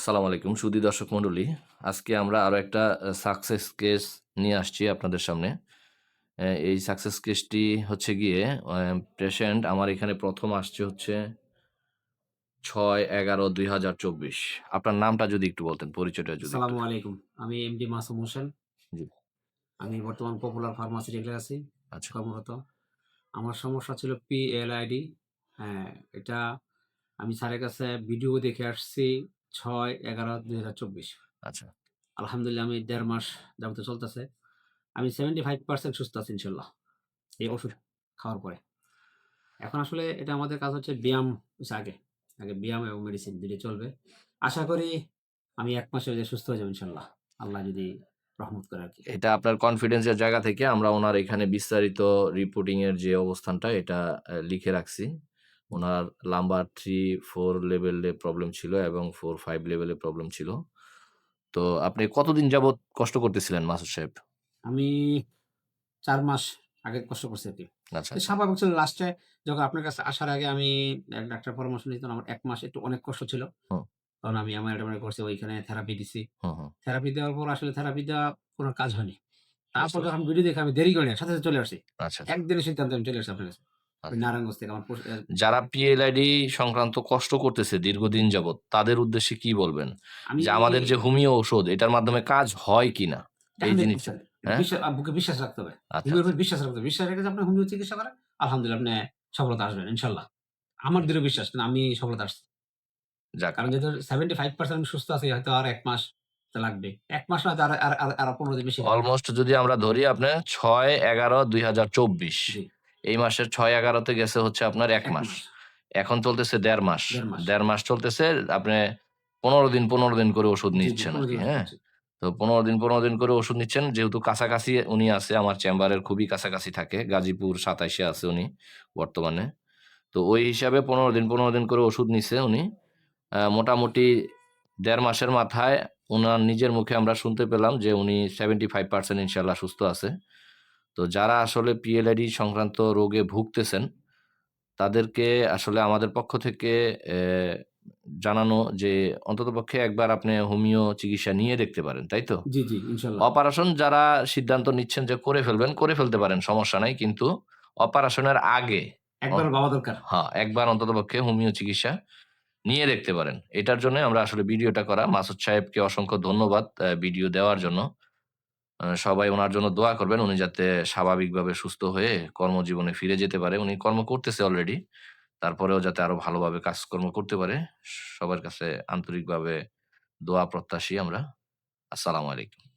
আসসালামু আলাইকুম সুধী দর্শক মণ্ডলী। আজকে আমরা আরও একটা সাকসেস কেস নিয়ে আসছি আপনাদের সামনে। এই সাকসেস কেসটি হচ্ছে গিয়ে পেশেন্ট আমার এখানে প্রথম আসছে হচ্ছে ছয় এগারো দুই হাজার চব্বিশ। আপনার নামটা যদি একটু বলতেন পরিচয়টা যদি আসসালামু আলাইকুম। আমি এমডি মাসুম হোসেন। জি। আমি বর্তমান পপুলার ফার্মাসি রেগুলার আছি। আচ্ছা। কর্মরত আমার সমস্যা ছিল পি এল পিএলআইডি হ্যাঁ এটা আমি স্যারের কাছে ভিডিও দেখে আসছি। ছয় এগারো দুই হাজার চব্বিশ। আচ্ছা। আলহামদুলিল্লাহ আমি দেড় মাস যাবত চলতেছে। আমি সেভেন্টি ফাইভ পার্সেন্ট সুস্থ আছি ইনশাল্লাহ এই ওষুধ খাওয়ার পরে। এখন আসলে এটা আমাদের কাজ হচ্ছে ব্যায়াম আগে আগে ব্যায়াম এবং মেডিসিন দুটো চলবে। আশা করি আমি এক মাসে যে সুস্থ হয়ে যাব ইনশাল্লাহ আল্লাহ যদি রহমত করে আর কি। এটা আপনার কনফিডেন্সের জায়গা থেকে আমরা ওনার এখানে বিস্তারিত রিপোর্টিং এর যে অবস্থানটা এটা লিখে রাখছি। ওনার লাম্বার থ্রি ফোর লেভেলে প্রবলেম ছিল এবং ফোর ফাইভ লেভেলে প্রবলেম ছিল। তো আপনি কতদিন যাবত কষ্ট করতেছিলেন মাসুদ সাহেব? আমি চার মাস আগে কষ্ট করছি আর কি। আচ্ছা স্বাভাবিক ছিল লাস্টে যখন আপনার কাছে আসার আগে আমি ডাক্তার পরামর্শ নিতাম আমার এক মাস একটু অনেক কষ্ট ছিল। তখন আমি আমার এটা মনে করছি ওইখানে থেরাপি দিছি। থেরাপি দেওয়ার পর আসলে থেরাপি দেওয়া কোনো কাজ হয়নি। তারপর যখন ভিডিও দেখে আমি দেরি করি না, সাথে সাথে চলে আসছি। আচ্ছা। একদিনের সিদ্ধান্ত আমি চলে আসছি আপনার কাছে। ওই আচ্ছা। নারায়ণগঞ্জ থেকে আমার পোষ- আহ, যারা পিএলআইডি সংক্রান্ত কষ্ট করতেছে দীর্ঘদিন যাবত তাদের উদ্দেশ্যে কি বলবেন? আমি যে আমাদের যে হোমিও ঔষধ এটার মাধ্যমে কাজ হয় কিনা? এই 100% জিনিসটা হ্যাঁ? বিশ্বাস- আহ, বুকে বিশ্বাস রাখতে হবে। আচ্ছা হোমিওর উপর বিশ্বাস রাখতে হবে। বিশ্বাস রেখে আপনি হোমিও চিকিৎসা করেন আলহামদুলিল্লাহ আপনি সফলতা আসবেন ইনশাল্লাহ আমার দৃঢ় বিশ্বাস কিন্তু আমি সফলতা আসছি। যাক। কারণ যেহেতু সেভেন্টি ফাইভ পার্সেন্ট সুস্থ আছি হয়তো আর এক মাস তো লাগবে। এক মাস তো আর আর- আর- আর পনেরো দিন বেশি লাগবে। অলমোস্ট যদি আমরা ধরি আপনার ছয় এগারো দুই হাজার চব্বিশ। জি, এই মাসের ছয় এগারোতে গেছে হচ্ছে আপনার এক মাস। এখন চলতেছে দেড় মাস। দেড় মাস। চলতেছে আপনি পনেরো দিন পনেরো দিন করে ওষুধ নিচ্ছেন আর কি হ্যাঁ? তো পনেরো দিন পনেরো দিন করে ওষুধ নিচ্ছেন যেহেতু কাছাকাছি উনি আছে আমার চেম্বারের খুবই কাছাকাছি থাকে গাজীপুর সাতাইশে আছে উনি বর্তমানে। তো ওই হিসাবে পনেরো দিন পনেরো দিন করে ওষুধ নিছে উনি। মোটামুটি দেড় মাসের মাথায় ওনার নিজের মুখে আমরা শুনতে পেলাম যে উনি সেভেন্টি ফাইভ পার্সেন্ট ইনশাল্লাহ সুস্থ আছে। তো যারা আসলে পিএলআইডি সংক্রান্ত রোগে ভুগতেছেন তাদেরকে আসলে আমাদের পক্ষ থেকে জানানো যে অন্ততপক্ষে একবার আপনি হোমিও চিকিৎসা নিয়ে দেখতে পারেন তাই তো? জি জি ইনশাল্লাহ। অপারেশন যারা সিদ্ধান্ত নিচ্ছেন যে করে ফেলবেন করে ফেলতে পারেন সমস্যা নাই কিন্তু অপারেশনের আগে একবার বাবা দরকার। হ্যাঁ একবার অন্ততপক্ষে হোমিও চিকিৎসা নিয়ে দেখতে পারেন। এটার জন্য আমরা আসলে ভিডিওটা করা। মাসুদ সাহেবকে অসংখ্য ধন্যবাদ ভিডিও দেওয়ার জন্য। সবাই ওনার জন্য দোয়া করবেন, উনি যাতে স্বাভাবিকভাবে সুস্থ হয়ে কর্মজীবনে ফিরে যেতে পারে। উনি কর্ম করতেছে অলরেডি তারপরেও যাতে আরও ভালোভাবে কাজকর্ম করতে পারে। সবার কাছে আন্তরিকভাবে দোয়া প্রত্যাশী আমরা। আসসালামু আলাইকুম।